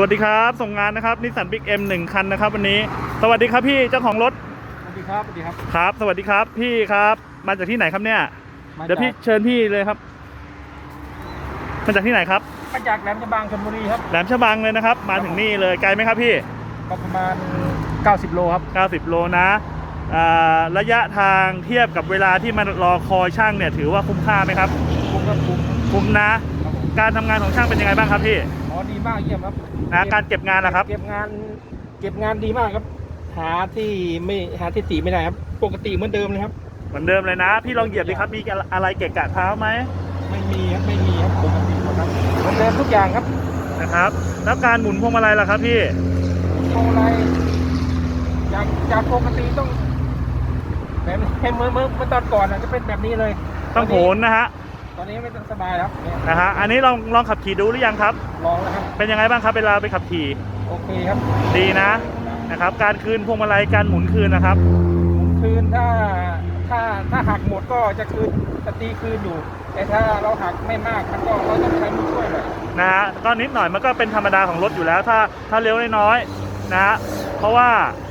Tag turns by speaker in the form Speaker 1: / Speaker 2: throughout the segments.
Speaker 1: วัสดีครับ ส่งงานนะครับนิสสันบิ๊กเอ็มหนึ่งคันนะครับวันนี้ สวัสดีครับพี่เจ้าของรถ
Speaker 2: สวัสดีครับ สวัสดีครับ
Speaker 1: ครับ สวัสดีครับพี่ครับ มาจากที่ไหนครับเนี่ย
Speaker 2: มา
Speaker 1: เดี๋ยวพี่เชิญพี่เลยครับ มาจากที่ไหนครับ
Speaker 2: มาจากแหลมฉบังชลบุรีครับ
Speaker 1: แหลมฉบังเลยนะครับ มาถึงนี่เลยไกลไหมครับพี่
Speaker 2: ก็ประมาณ 90 โลครับ
Speaker 1: 90 โลนะอ่าระยะทางเทียบกับเวลาที่มารอคอยช่างเนี่ย ถือว่าคุ้มค่าไหมครับ
Speaker 2: คุ้มครับคุ้ม
Speaker 1: คุ้มนะ
Speaker 2: ครับผม
Speaker 1: การทำงานของช่างเป็นยังไงบ้างครับพี่
Speaker 2: อ๋อดีมากเยี่ยมครับ
Speaker 1: นะการเก็บงานนะครับ
Speaker 2: เก็บงานเก็บงานดีมากครับ หาที่ไม่หาที่ติไม่ได้ครับ ปกติเหมือนเดิมเลยครับ
Speaker 1: เหมือนเดิมเลยนะ พี่ลองเหยียบดิครับมีอะไรเกะกะเท้าไหม
Speaker 2: ไม่มีครับไม่มีครับปกติหมดครับเหมือนเดิมทุกอย่างครับ
Speaker 1: นะครับ แล้วการหมุนพวงมาลัยล่ะครับพี่
Speaker 2: โออะไรจากจากปกติต้องแบบให้เมื่อเมื่อเมื่อตอนก่อนอะจะเป็นแบบนี้เลย
Speaker 1: ต้องโหนนะฮะ
Speaker 2: ตอนนี้ไม่ต้องสบายแล้วเนี่ย
Speaker 1: นะฮะอันนี้ลองลองขับขี่ดูหรือยังครับ
Speaker 2: ลองแล้วครับ
Speaker 1: เป็นยังไงบ้างครับเวลาไปขับขี่
Speaker 2: โอเคครับ
Speaker 1: ดีนะนะครับ การคืนพวงมาลัยการหมุนคืนนะครับ
Speaker 2: คืนถ้าถ้าถ้าหักหมดก็จะคืนจะตีคืนอยู่ แต่ถ้าเราหักไม่มากมันก็เราต้องใช้มือช่วยหน่อย
Speaker 1: นะฮะก็นิดหน่อยมันก็เป็นธรรมดาของรถอยู่แล้ว ถ้าถ้าเลี้ยวน้อยๆนะฮะเพราะว่าอ่า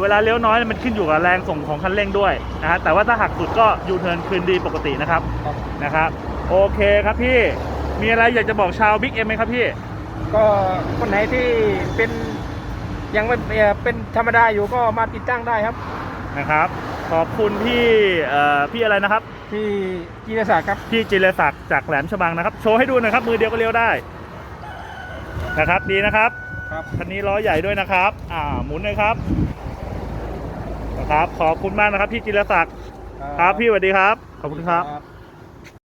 Speaker 1: เวลาเลี้ยวน้อยมันขึ้นอยู่กับแรงส่งของคันเร่งด้วยนะฮะแต่ว่าถ้าหักสุดก็ยูเทิร์นคืนดีปกตินะครับ
Speaker 2: ครับ
Speaker 1: นะครับ โอเคครับพี่มีอะไรอยากจะบอกชาวบิ๊กเอ็มไหมครับพี่
Speaker 2: ก็คนไหนที่เป็นยังไม่เอ่อเป็นธรรมดาอยู่ก็มาติดตั้งได้ครับ
Speaker 1: นะครับ ขอบคุณพี่เอ่อพี่อะไรนะครับ
Speaker 2: ที่จีรศักดิ์ครับ
Speaker 1: พี่จิรศักดิ์จากแหลมฉบังนะครับ โชว์ให้ดูหน่อยครับมือเดียวก็เลี้ยวได้นะครับ ดีนะครับ
Speaker 2: ครับ
Speaker 1: คันนี้ล้อใหญ่ด้วยนะครับ อ่าหมุนเลยครับนะ ครับ ขอบคุณมากนะครับพี่จิรศักดิ์ครับพี่สวัสดีครับ ขอบคุณครับ
Speaker 2: ครับ